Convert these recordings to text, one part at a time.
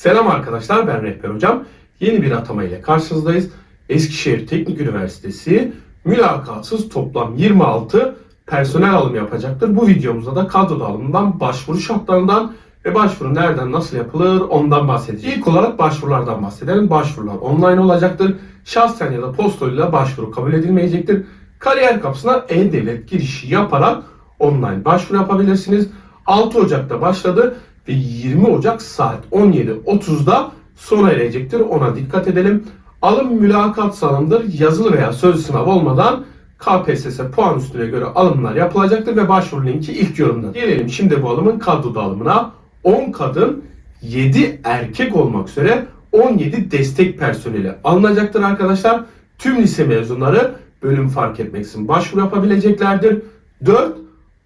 Selam arkadaşlar ben Rehber Hocam. Yeni bir atama ile karşınızdayız. Eskişehir Teknik Üniversitesi mülakatsız toplam 26 personel alımı yapacaktır. Bu videomuzda da kadro dağılımından, başvuru şartlarından ve başvuru nereden nasıl yapılır ondan bahsedeceğiz. İlk olarak başvurulardan bahsedelim. Başvurular online olacaktır. Şahsen ya da postayla başvuru kabul edilmeyecektir. Kariyer kapısına e-devlet girişi yaparak online başvuru yapabilirsiniz. 6 Ocak'ta başladı ve 20 Ocak saat 17.30'da sona erecektir. Ona dikkat edelim. Alım mülakat salımdır. Yazılı veya sözlü sınav olmadan KPSS puan üstüne göre alımlar yapılacaktır ve başvuru linki ilk yorumda. Gelelim şimdi bu alımın kadro dağılımına. 10 kadın, 7 erkek olmak üzere 17 destek personeli alınacaktır arkadaşlar. Tüm lise mezunları bölüm fark etmeksizin başvuru yapabileceklerdir. 4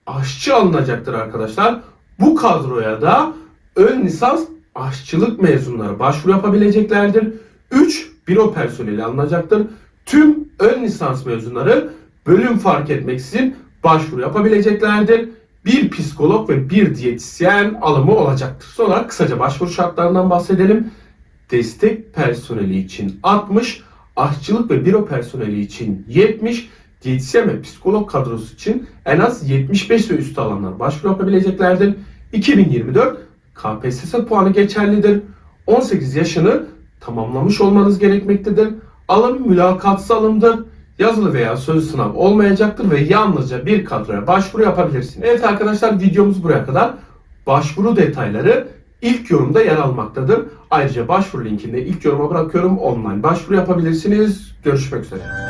aşçı alınacaktır arkadaşlar. Bu kadroya da ön lisans aşçılık mezunları başvuru yapabileceklerdir. 3 büro personeli alınacaktır. Tüm ön lisans mezunları bölüm fark etmeksizin başvuru yapabileceklerdir. Bir psikolog ve bir diyetisyen alımı olacaktır. Sonra kısaca başvuru şartlarından bahsedelim. Destek personeli için 60, aşçılık ve büro personeli için 70, diyetisyen ve psikolog kadrosu için en az 75 ve üstü alanlar başvuru yapabileceklerdir. 2024 KPSS puanı geçerlidir. 18 yaşını tamamlamış olmanız gerekmektedir. Alım mülakatsız alımdır. Yazılı veya sözlü sınav olmayacaktır ve yalnızca bir kadroya başvuru yapabilirsiniz. Evet arkadaşlar videomuz buraya kadar. Başvuru detayları ilk yorumda yer almaktadır. Ayrıca başvuru linkini ilk yoruma bırakıyorum. Online başvuru yapabilirsiniz. Görüşmek üzere.